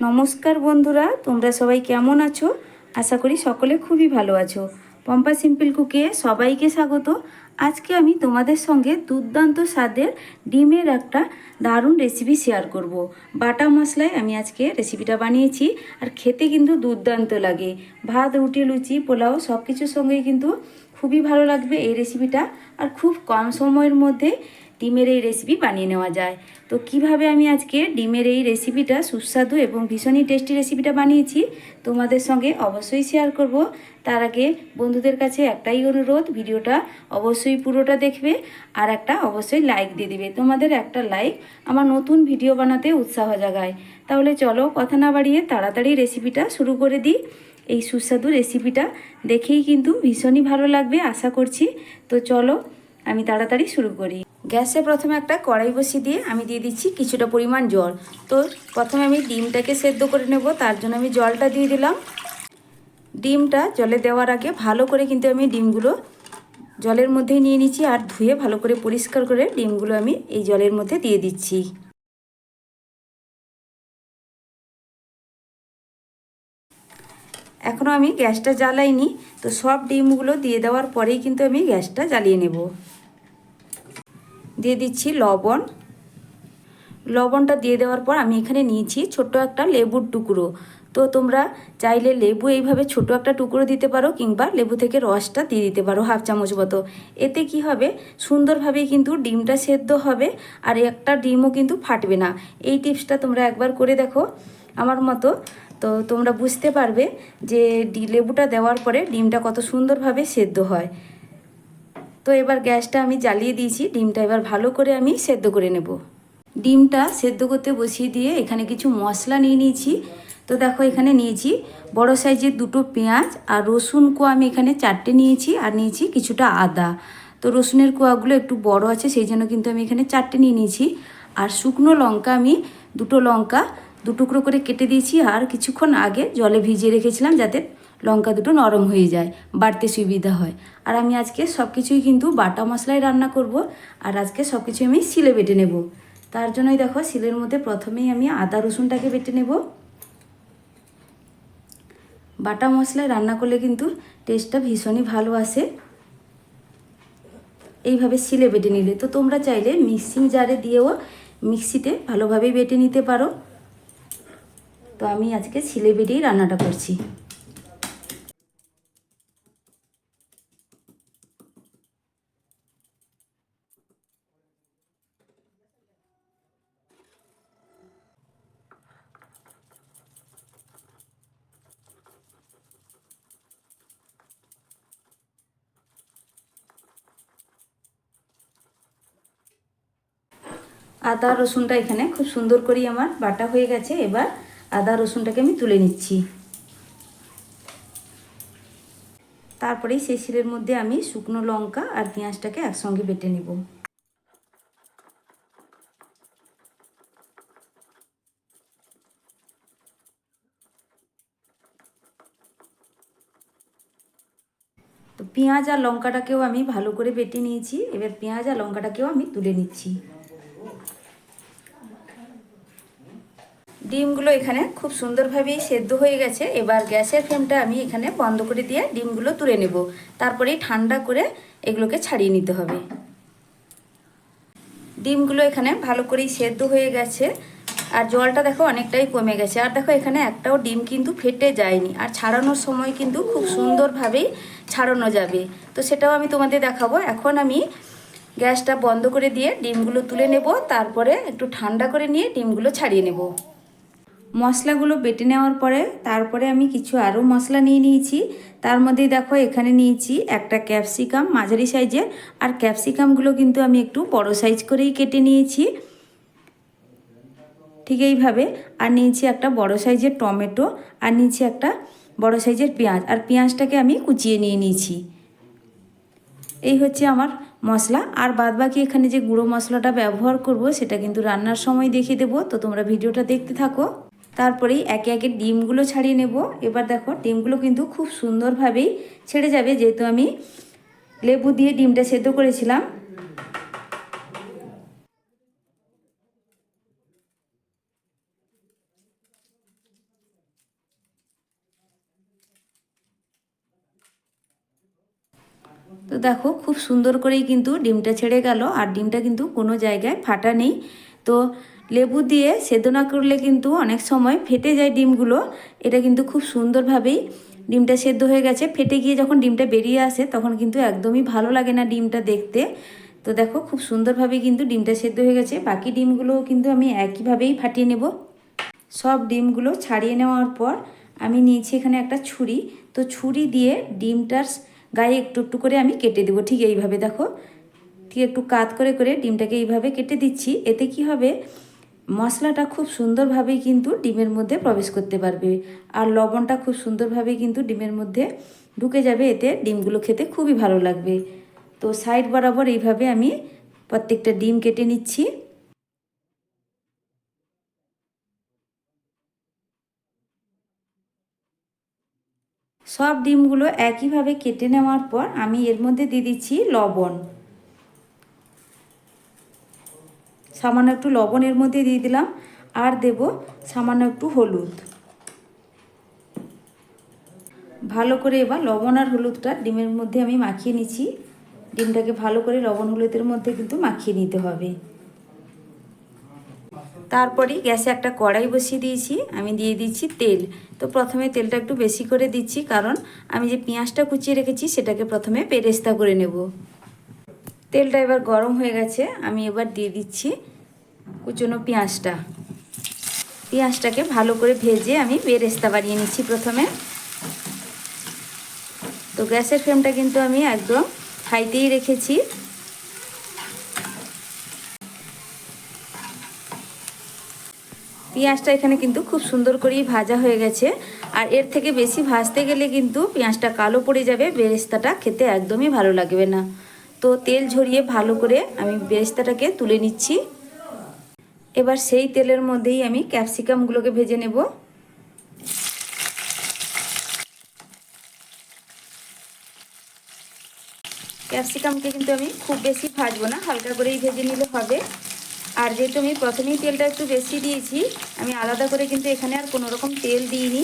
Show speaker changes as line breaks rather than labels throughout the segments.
নমস্কার বন্ধুরা, তোমরা সবাই কেমন আছো? আশা করি সকলে খুবই ভালো আছো। পম্পা সিম্পল কুকে সবাইকে স্বাগত। আজকে আমি তোমাদের সঙ্গে দুর্দান্ত স্বাদের ডিমের একটা দারুণ রেসিপি শেয়ার করব। বাটা মশলায় আমি আজকে রেসিপিটা বানিয়েছি আর খেতে কিন্তু দুর্দান্ত লাগে। ভাত, রুটি, লুচি, পোলাও সব কিছুর সঙ্গেই কিন্তু খুবই ভালো লাগবে এই রেসিপিটা আর খুব কম সময়ের মধ্যে ডিমের এই রেসিপি বানিয়ে নেওয়া যায়। তো কীভাবে আমি আজকে ডিমের এই রেসিপিটা সুস্বাদু এবং ভীষণই টেস্টি রেসিপিটা বানিয়েছি, তোমাদের সঙ্গে অবশ্যই শেয়ার করব। তার আগে বন্ধুদের কাছে একটাই অনুরোধ, ভিডিওটা অবশ্যই পুরোটা দেখবে আর একটা অবশ্যই লাইক দিয়ে দিবে। তোমাদের একটা লাইক আমার নতুন ভিডিও বানাতে উৎসাহ জাগায়। তাহলে চলো কথা না বাড়িয়ে তাড়াতাড়ি রেসিপিটা শুরু করে দিই। এই সুস্বাদু রেসিপিটা দেখেই কিন্তু ভীষণই ভালো লাগবে, আশা করছি। তো চলো আমি তাড়াতাড়ি শুরু করি। গ্যাসে প্রথমে একটা কড়াই বসিয়ে দিয়ে আমি দিয়ে দিচ্ছি কিছুটা পরিমাণ জল। তো প্রথমে আমি ডিমটাকে সেদ্ধ করে নেব, তার জন্য আমি জলটা দিয়ে দিলাম। ডিমটা জলে দেওয়ার আগে ভালো করে কিন্তু আমি ডিমগুলো জলের মধ্যে নিয়ে নিচ্ছি আর ধুয়ে ভালো করে পরিষ্কার করে ডিমগুলো আমি এই জলের মধ্যে দিয়ে দিচ্ছি। এখনও আমি গ্যাসটা জ্বালাইনি, তো সব ডিমগুলো দিয়ে দেওয়ার পরেই কিন্তু আমি গ্যাসটা জ্বালিয়ে নেব। দিয়ে দিচ্ছি লবণ। লবণটা দিয়ে দেওয়ার পর আমি এখানে নিয়েছি ছোট একটা লেবুর টুকরো। তো তোমরা চাইলে লেবু এইভাবে ছোট একটা টুকরো দিতে পারো কিংবা লেবু থেকে রসটা দিয়ে দিতে পারো হাফ চামচ মতো। এতে কি হবে? সুন্দরভাবে কিন্তু ডিমটা সেদ্ধ হবে আর একটা ডিমও কিন্তু ফাটবে না। এই টিপসটা তোমরা একবার করে দেখো আমার মতো। তো তোমরা বুঝতে পারবে যে লেবুটা দেওয়ার পরে ডিমটা কত সুন্দরভাবে সেদ্ধ হয়। তো এবার গ্যাসটা আমি জ্বালিয়ে দিয়েছি। ডিমটা এবার ভালো করে আমি সেদ্ধ করে নেব। ডিমটা সেদ্ধ করতে বসিয়ে দিয়ে এখানে কিছু মশলা নিয়ে নিয়েছি। তো দেখো এখানে নিয়েছি বড় সাইজের দুটো পেঁয়াজ আর রসুন কোয়া আমি এখানে চারটে নিয়েছি আর নিয়েছি কিছুটা আদা। তো রসুনের কোয়াগুলো একটু বড় আছে, সেই জন্য কিন্তু আমি এখানে চারটে নিয়ে নিয়েছি। আর শুকনো লঙ্কা আমি দুটো লঙ্কা দু টুকরো করে কেটে দিয়েছি আর কিছুক্ষণ আগে জলে ভিজিয়ে রেখেছিলাম যাতে লঙ্কা দুটো নরম হয়ে যায়, বাড়তে সুবিধা হয়। আর আমি আজকে সব কিছুই কিন্তু বাটা মশলায় রান্না করব, আর আজকে সব কিছু আমি শিলে বেটে নেব। তার জন্যই দেখো শিলের মধ্যে প্রথমেই আমি আদা রসুনটাকে বেটে নেব। বাটা মশলায় রান্না করলে কিন্তু টেস্টটা ভীষণই ভালো আসে। এইভাবে শিলে বেটে নিলে। তো তোমরা চাইলে মিক্সিং জারে দিয়েও মিক্সিতে ভালোভাবেই বেটে নিতে পারো। তো আমি আজকে শিলে বেটেই রান্নাটা করছি। আদা রসুনটা এখানে খুব সুন্দর করেই আমার বাটা হয়ে গেছে। এবার আদা রসুনটাকে আমি তুলে নিচ্ছি। তারপরেই সেই শিলের মধ্যে আমি শুকনো লঙ্কা আর পেঁয়াজটাকে একসঙ্গে বেটে নেব। তো পেঁয়াজ আর লঙ্কাটাকেও আমি ভালো করে বেটে নিয়েছি। এবার পেঁয়াজ আর লঙ্কাটাকেও আমি তুলে নিচ্ছি। ডিমগুলো এখানে খুব সুন্দরভাবেই সেদ্ধ হয়ে গেছে। এবার গ্যাসের ফ্লেমটা আমি এখানে বন্ধ করে দিয়ে ডিমগুলো তুলে নেব। তারপরেই ঠান্ডা করে এগুলোকে ছাড়িয়ে নিতে হবে। ডিমগুলো এখানে ভালো করেই সেদ্ধ হয়ে গেছে। আর জলটা দেখো অনেকটাই কমে গেছে। আর দেখো এখানে একটাও ডিম কিন্তু ফেটে যায়নি। আর ছাড়ানোর সময় কিন্তু খুব সুন্দরভাবেই ছাড়ানো যাবে। তো সেটাও আমি তোমাদের দেখাবো। এখন আমি গ্যাসটা বন্ধ করে দিয়ে ডিমগুলো তুলে নেব। তারপরে একটু ঠান্ডা করে নিয়ে ডিমগুলো ছাড়িয়ে নেব। মশলাগুলো বেটে নেওয়ার পরে তারপরে আমি কিছু আরও মশলা নিয়ে নিয়েছি। তার মধ্যে দেখো এখানে নিয়েছি একটা ক্যাপসিকাম মাঝারি সাইজের আর ক্যাপসিকামগুলো কিন্তু আমি একটু বড় সাইজ করেই কেটে নিয়েছি। ঠিক এইভাবে। আর নিয়েছি একটা বড় সাইজের টমেটো আর নিয়েছি একটা বড় সাইজের পেঁয়াজ। আর পেঁয়াজটাকে আমি কুচিয়ে নিয়ে নিয়েছি। এই হচ্ছে আমার মশলা। আর বাদবাকি এখানে যে গুঁড়ো মশলাটা ব্যবহার করব সেটা কিন্তু রান্নার সময় দেখিয়ে দেবো। তো তোমরা ভিডিওটা দেখতে থাকো। তারপরেই একে একে ডিমগুলো ছাড়িয়ে নেব। এবার দেখো, ডিমগুলো কিন্তু খুব সুন্দরভাবেই ছেড়ে যাবে। যেহেতু আমি লেবু দিয়ে ডিমটা সেদ্ধ করেছিলাম। তো দেখো, খুব সুন্দর করেই কিন্তু ডিমটা ছেড়ে গেল। আর ডিমটা কিন্তু কোনো জায়গায় ফাটা নেই। তো লেবু দিয়ে সেদ্ধ না করলে কিন্তু অনেক সময় ফেটে যায় ডিমগুলো। এটা কিন্তু খুব সুন্দরভাবেই ডিমটা সেদ্ধ হয়ে গেছে। ফেটে গিয়ে যখন ডিমটা বেরিয়ে আসে তখন কিন্তু একদমই ভালো লাগে না ডিমটা দেখতে। তো দেখো খুব সুন্দরভাবে কিন্তু ডিমটা সেদ্ধ হয়ে গেছে। বাকি ডিমগুলোও কিন্তু আমি একইভাবেই ফাটিয়ে নেব। সব ডিমগুলো ছাড়িয়ে নেওয়ার পর আমি নিয়েছি এখানে একটা ছুরি। তো ছুরি দিয়ে ডিমটার গায়ে একটু একটু করে আমি কেটে দেবো। ঠিক এইভাবে দেখো। ঠিক একটু কাত করে করে ডিমটাকে এইভাবে কেটে দিচ্ছি। এতে কি হবে? মশলাটা খুব সুন্দরভাবেই কিন্তু ডিমের মধ্যে প্রবেশ করতে পারবে। আর লবণটা খুব সুন্দরভাবেই কিন্তু ডিমের মধ্যে ঢুকে যাবে, এতে ডিমগুলো খেতে খুবই ভালো লাগবে। তো সাইড বরাবর এইভাবে আমি প্রত্যেকটা ডিম কেটে নিচ্ছি। সব ডিমগুলো একইভাবে কেটে নেওয়ার পর আমি এর মধ্যে দিয়ে দিচ্ছি লবণ। সামান্য একটু লবণ এর মধ্যে দিয়ে দিলাম। আর দেব সামান্য একটু হলুদ। ভালো করে এবার লবণ আর হলুদটা ডিমের মধ্যে আমি মাখিয়ে নিচ্ছি। ডিমটাকে ভালো করে লবণ হলুদের মধ্যে কিন্তু মাখিয়ে নিতে হবে। তারপরেই গ্যাসে একটা কড়াই বসিয়ে দিয়েছি। আমি দিয়ে দিচ্ছি তেল। তো প্রথমে তেলটা একটু বেশি করে দিচ্ছি, কারণ আমি যে পেঁয়াজটা কুচিয়ে রেখেছি, সেটাকে প্রথমে পেরেস্তা করে নেব। তেলটা এবার গরম হয়ে গেছে, আমি এবার দিয়ে দিচ্ছি কুচনো পেঁয়াজটা। পেঁয়াজটাকে ভালো করে ভেজে আমি বেরেস্তা বানিয়ে নিচ্ছি প্রথমে। তো গ্যাসের ফ্লেমটা কিন্তু আমি একদম হাইতেই রেখেছি। পেঁয়াজটা এখানে কিন্তু খুব সুন্দর করেই ভাজা হয়ে গেছে। আর এর থেকে বেশি ভাজতে গেলে কিন্তু পেঁয়াজটা কালো পড়ে যাবে, বেরেস্তাটা খেতে একদমই ভালো লাগবে না। তো তেল ঝরিয়ে ভালো করে আমি বেরেস্তাটাকে তুলে নিচ্ছি। এবার সেই তেলের মধ্যেই আমি ক্যাপসিকামগুলোকে ভেজে নেব। ক্যাপসিকামকে কিন্তু আমি খুব বেশি ভাজবো না, হালকা করেই ভেজে নিলে হবে। আর যেহেতু আমি প্রথমেই তেলটা একটু বেশি দিয়েছি, আমি আলাদা করে কিন্তু এখানে আর কোনো রকম তেল দিইনি।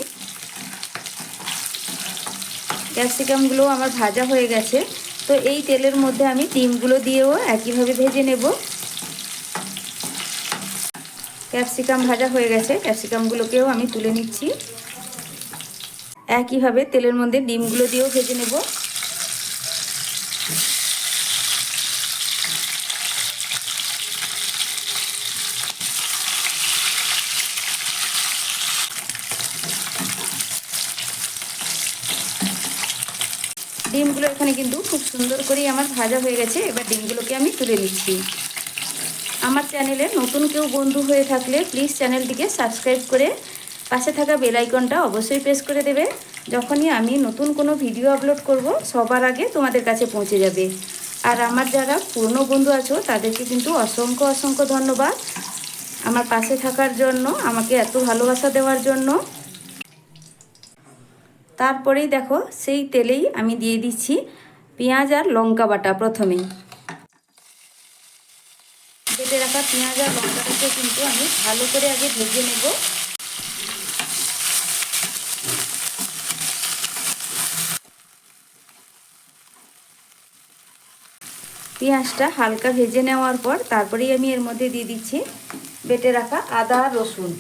ক্যাপসিকামগুলো আমার ভাজা হয়ে গেছে। তো এই তেলের মধ্যে আমি ডিমগুলো দিয়েও একইভাবে ভেজে নেব। ক্যাপসিকাম ভাজা হয়ে গেছে, ক্যাপসিকামগুলোকেও আমি তুলে নিচ্ছি। একইভাবে তেলের মধ্যে ডিমগুলো দিয়েও ভেজে নেব। ডিমগুলো এখানে কিন্তু খুব সুন্দর করেই আমার ভাজা হয়ে গেছে। এবার ডিমগুলোকে আমি তুলে নিচ্ছি। আমার চ্যানেলে নতুন কেউ বন্ধু হয়ে থাকলে প্লিজ চ্যানেলটিকে সাবস্ক্রাইব করে পাশে থাকা বেল আইকনটা অবশ্যই প্রেস করে দেবে। যখনই আমি নতুন কোনো ভিডিও আপলোড করব, সবার আগে তোমাদের কাছে পৌঁছে যাবে। আর আমার যারা পুরনো বন্ধু আছো, তাদেরকে কিন্তু অসংখ্য অসংখ্য ধন্যবাদ। আমার পাশে থাকার জন্য, আমাকে এত ভালোবাসা দেওয়ার জন্য। তারপরেই দেখো সেই তেলেই আমি দিয়ে দিচ্ছি পেঁয়াজ আর লঙ্কা বাটা প্রথমেই। বেটে রাখা পেঁয়াজ আর লঙ্কাটাকে কিন্তু আমি ভালো করে আগে ভেজে নেব। পেঁয়াজটা হালকা ভেজে নেওয়ার পর তারপরেই আমি এর মধ্যে দিয়ে দিচ্ছি বেটে রাখা আদা রসুন।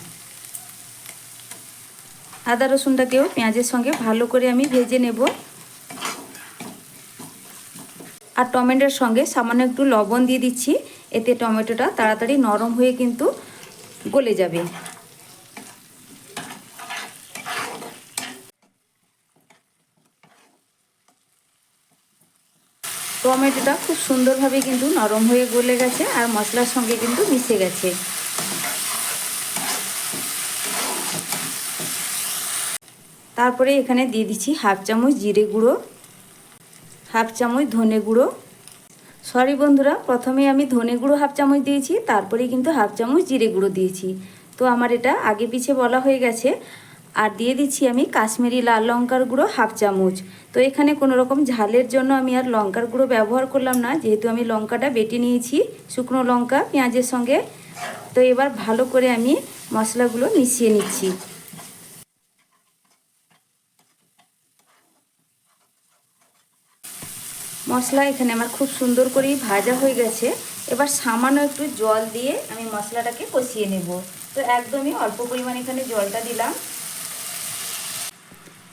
আদা রসুনটাকেও পেঁয়াজের সঙ্গে ভালো করে আমি ভেজে নেব। আর টমেটোর সঙ্গে সামান্য একটু লবণ দিয়ে দিচ্ছি, এতে টমেটোটা তাড়াতাড়ি নরম হয়ে কিন্তু গলে যাবে। টমেটোটা খুব সুন্দরভাবে কিন্তু নরম হয়ে গলে গেছে আর মশলার সঙ্গে কিন্তু মিশে গেছে। তারপরে এখানে দিয়ে দিচ্ছি হাফ চামচ জিরে গুঁড়ো, হাফ চামচ ধনে গুঁড়ো। সরি বন্ধুরা, প্রথমে আমি ধনে গুঁড়ো হাফ চামচ দিয়েছি তারপরে কিন্তু হাফ চামচ জিরে গুঁড়ো দিয়েছি। তো আমার এটা আগে পিছে বলা হয়ে গেছে। আর দিয়ে দিচ্ছি আমি কাশ্মীরি লাল লঙ্কার গুঁড়ো হাফ চামচ। তো এখানে কোনো রকম ঝালের জন্য আমি আর লঙ্কার গুঁড়ো ব্যবহার করলাম না, যেহেতু আমি লঙ্কাটা বেটে নিয়েছি, শুকনো লঙ্কা, পেঁয়াজের সঙ্গে। তো এবার ভালো করে আমি মশলাগুলো মিশিয়ে নিচ্ছি। মশলা এখানে আমার খুব সুন্দর করেই ভাজা হয়ে গেছে। এবার সামান্য একটু জল দিয়ে আমি মশলাটাকে কষিয়ে নেব। তো একদমই অল্প পরিমাণে এখানে জলটা দিলাম।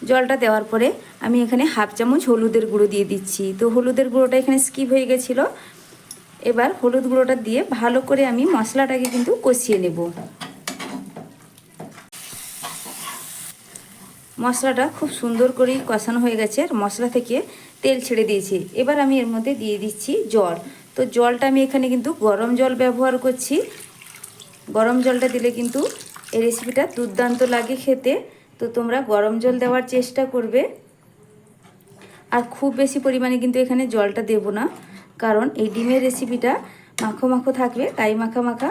জলটা দেওয়ার পরে আমি এখানে হাফ চামচ হলুদের গুঁড়ো দিয়ে দিচ্ছি। তো হলুদের গুঁড়োটা এখানে স্কিপ হয়ে গেছিল। এবার হলুদ গুঁড়োটা দিয়ে ভালো করে আমি মশলাটাকে কিন্তু কষিয়ে নেব। মশলাটা খুব সুন্দর করেই কষানো হয়ে গেছে। আর মশলা থেকে তেল ছেড়ে দিয়েছি। এবার আমি এর মধ্যে দিয়ে দিচ্ছি জল। তো জলটা আমি এখানে কিন্তু গরম জল ব্যবহার করছি। গরম জলটা দিলে কিন্তু এই রেসিপিটা দুর্দান্ত লাগে খেতে। তো তোমরা গরম জল দেওয়ার চেষ্টা করবে। আর খুব বেশি পরিমাণে কিন্তু এখানে জলটা দেব না। কারণ এই ডিমের রেসিপিটা মাখো মাখো থাকবে, তাই মাখা মাখা।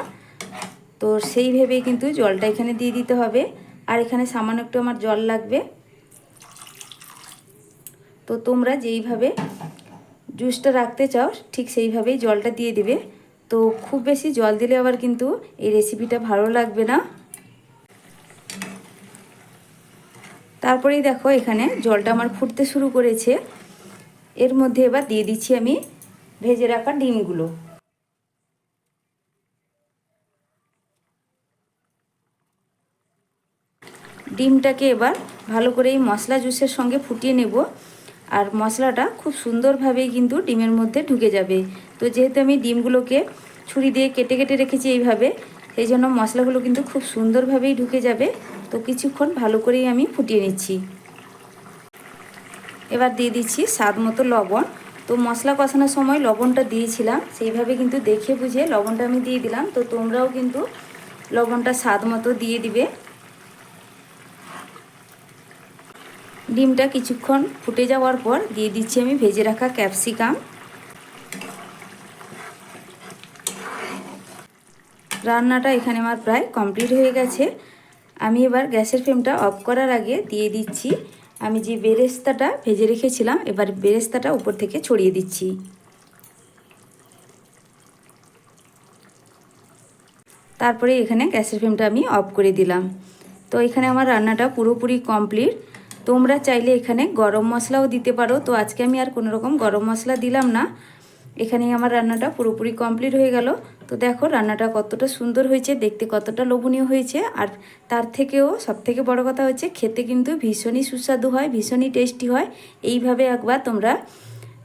তো সেই ভেবেই কিন্তু জলটা এখানে দিয়ে দিতে হবে। আর এখানে সামান্য একটু আমার জল লাগবে। তো তোমরা যেইভাবে জুসটা রাখতে চাও, ঠিক সেইভাবেই জলটা দিয়ে দিবে। তো খুব বেশি জল দিলে আবার কিন্তু এই রেসিপিটা ভালো লাগবে না। তারপরেই দেখো এখানে জলটা আমার ফুটতে শুরু করেছে। এর মধ্যে এবার দিয়ে দিচ্ছি আমি ভেজে রাখা ডিমগুলো। ডিমটাকে এবার ভালো করে এই মশলা জুসের সঙ্গে ফুটিয়ে নেব। আর মশলাটা খুব সুন্দরভাবেই কিন্তু ডিমের মধ্যে ঢুকে যাবে। তো যেহেতু আমি ডিমগুলোকে ছুরি দিয়ে কেটে কেটে রেখেছি এইভাবে, সেই জন্য মশলাগুলো কিন্তু খুব সুন্দরভাবেই ঢুকে যাবে। তো কিছুক্ষণ ভালো করেই আমি ফুটিয়ে নিচ্ছি। এবার দিয়ে দিচ্ছি স্বাদ মতো লবণ। তো মশলা কষানোর সময় লবণটা দিয়েছিলাম, সেইভাবে কিন্তু দেখে বুঝে লবণটা আমি দিয়ে দিলাম। তো তোমরাও কিন্তু লবণটা স্বাদ মতো দিয়ে দিবে। ডিমটা কিছুক্ষণ ফুটে যাওয়ার পর দিয়ে দিচ্ছি আমি ভেজে রাখা ক্যাপসিকাম। রান্নাটা এখানে আমার প্রায় কমপ্লিট হয়ে গেছে। আমি এবার গ্যাসের ফ্লেমটা অফ করার আগে দিয়ে দিচ্ছি। আমি যে বেরেস্তাটা ভেজে রেখেছিলাম, এবার বেরেস্তাটা উপর থেকে ছড়িয়ে দিচ্ছি। তারপরে এখানে গ্যাসের ফ্লেমটা আমি অফ করে দিলাম। তো এখানে আমার রান্নাটা পুরোপুরি কমপ্লিট। তোমরা চাইলে এখানে গরম মশলাও দিতে পারো। তো আজকে আমি আর কোনো রকম গরম মশলা দিলাম না। এখানেই আমার রান্নাটা পুরোপুরি কমপ্লিট হয়ে গেল। তো দেখো রান্নাটা কতটা সুন্দর হয়েছে, দেখতে কতটা লোভনীয় হয়েছে। আর তার থেকেও সব থেকে বড় কথা হচ্ছে, খেতে কিন্তু ভীষণই সুস্বাদু হয়, ভীষণই টেস্টি হয়। এইভাবে একবার তোমরা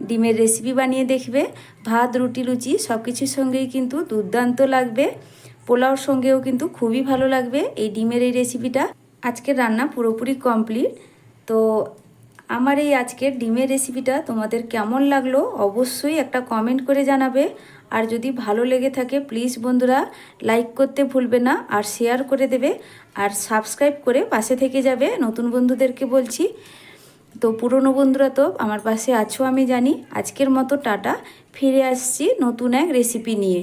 ডিমের রেসিপি বানিয়ে দেখবে। ভাত, রুটি, লুচি সব কিছুর সঙ্গেই কিন্তু দুর্দান্ত লাগবে। পোলাওর সঙ্গেও কিন্তু খুবই ভালো লাগবে এই ডিমের এই রেসিপিটা আজকের রান্না পুরোপুরি কমপ্লিট তো আমার এই আজকের ডিমের রেসিপিটা তোমাদের কেমন লাগল অবশ্যই একটা কমেন্ট করে জানাবে। আর যদি ভালো লেগে থাকে প্লিজ বন্ধুরা লাইক করতে ভুলবে না আর শেয়ার করে দেবে। আর সাবস্ক্রাইব করে পাশে থেকে যাবে, নতুন বন্ধুদেরকে বলছি। তো পুরনো বন্ধুরা তো আমার পাশে আছো আমি জানি। আজকের মতো টাটা, ফিরে আসছি নতুন এক রেসিপি নিয়ে।